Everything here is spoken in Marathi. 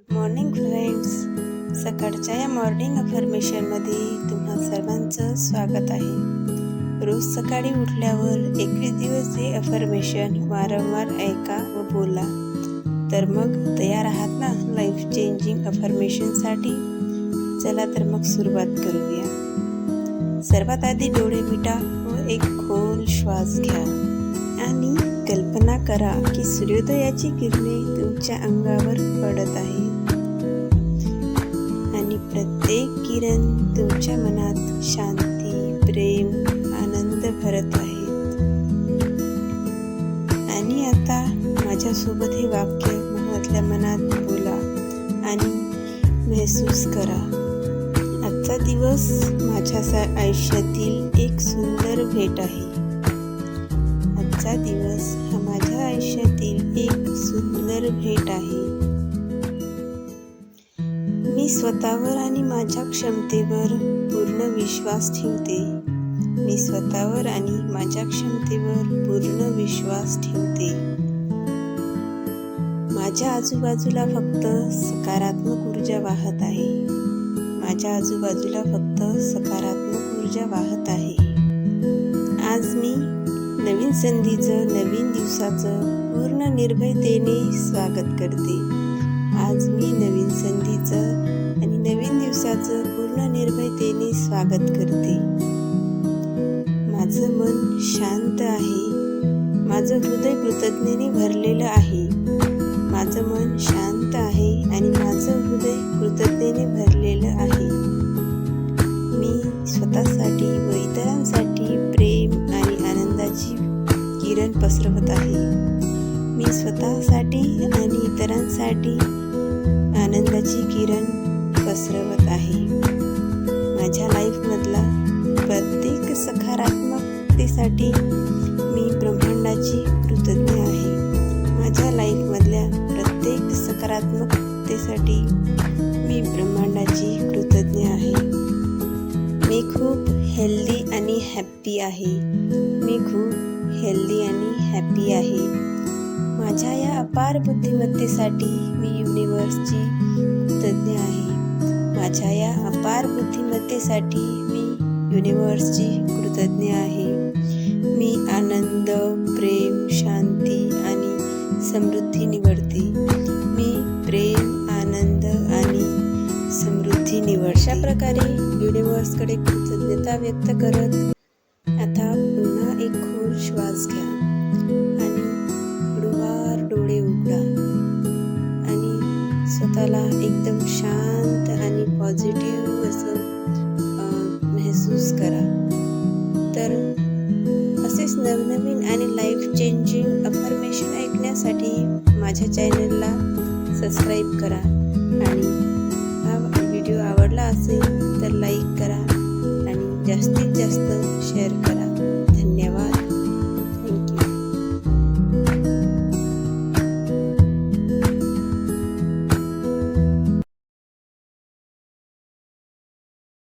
गुड मॉर्निंग फ्रेंड्स सकाळच्या या मॉर्निंग अफर्मेशनमध्ये तुम्हा सर्वांचं स्वागत आहे. रोज सकाळी उठल्यावर एकवीस दिवस हे अफर्मेशन वारंवार ऐका व बोला. तर मग तयार आहात ना लाईफ चेंजिंग अफर्मेशनसाठी चला तर मग सुरुवात करूया. सर्वात आधी डोळे मिटा व एक खोल श्वास घ्या. आणि कल्पना करा की सूर्योदयाची किरणे तुमच्या अंगावर पडत आहे आणि प्रत्येक किरण तुमच्या मनात शांती प्रेम आनंद भरत आहेत. आणि आता माझ्यासोबत हे वाक्य मनातल्या मनात बोला आणि महसूस करा. आजचा दिवस माझ्या सा- आयुष्यातील एक सुंदर भेट आहे. आजचा दिवस हा माझ्या आयुष्यातील एक सुंदर भेट आहे. मी स्वतःवर आणि माझ्या क्षमतेवर पूर्ण विश्वास ठेवते. मी स्वतःवर आणि माझ्या क्षमतेवर पूर्ण विश्वास ठेवते. माझ्या आजूबाजूला फक्त सकारात्मक ऊर्जा वाहत आहे. माझ्या आजूबाजूला फक्त सकारात्मक ऊर्जा वाहत आहे. आज मी नवीन संधीचं नवीन दिवसाचं पूर्ण निर्भयतेने स्वागत करते. आज मी नवीन संधीचं आणि नवीन दिवसाचं पूर्ण निर्भयतेने स्वागत करते. माझं मन शांत आहे. माझं हृदय कृतज्ञतेने भरलेलं आहे. माझं मन शांत आहे आणि माझं हृदय कृतज्ञतेने भर किरण पसरवत आहे. मी स्वतःसाठी आणि इतरांसाठी आनंदाची किरण पसरवत आहे. माझ्या लाईफमधला प्रत्येक सकारात्मकतेसाठी मी ब्रह्मांडाची कृतज्ञ आहे. माझ्या लाईफमधल्या प्रत्येक सकारात्मकतेसाठी मी ब्रह्मांडाची कृतज्ञ आहे. मी खूप हेल्दी आणि हॅप्पी आहे. मी खूप हेल्दी आणि हॅप्पी आहे. माझ्या या अपार बुद्धिमत्तेसाठी मी युनिवर्सची कृतज्ञ आहे. माझ्या या अपार बुद्धिमत्तेसाठी मी युनिवर्सची कृतज्ञ आहे. मी आनंद प्रेम शांती आणि समृद्धी निवडते. मी प्रेम आनंद आणि समृद्धी निवड अशा प्रकारे युनिवर्सकडे कृतज्ञता व्यक्त करत श्वास घ्या आणि हळूवार डोळे उघडा. आणि स्वतःला एकदम शांत आणि पॉझिटिव्ह असं महसूस करा. तर असेच नवनवीन आणि लाईफ चेंजिंग अफर्मेशन ऐकण्यासाठी माझ्या चॅनलला सबस्क्राईब करा. आणि हा व्हिडिओ आवडला असेल तर लाईक करा आणि जास्तीत जास्त शेअर करा. धन्यवाद.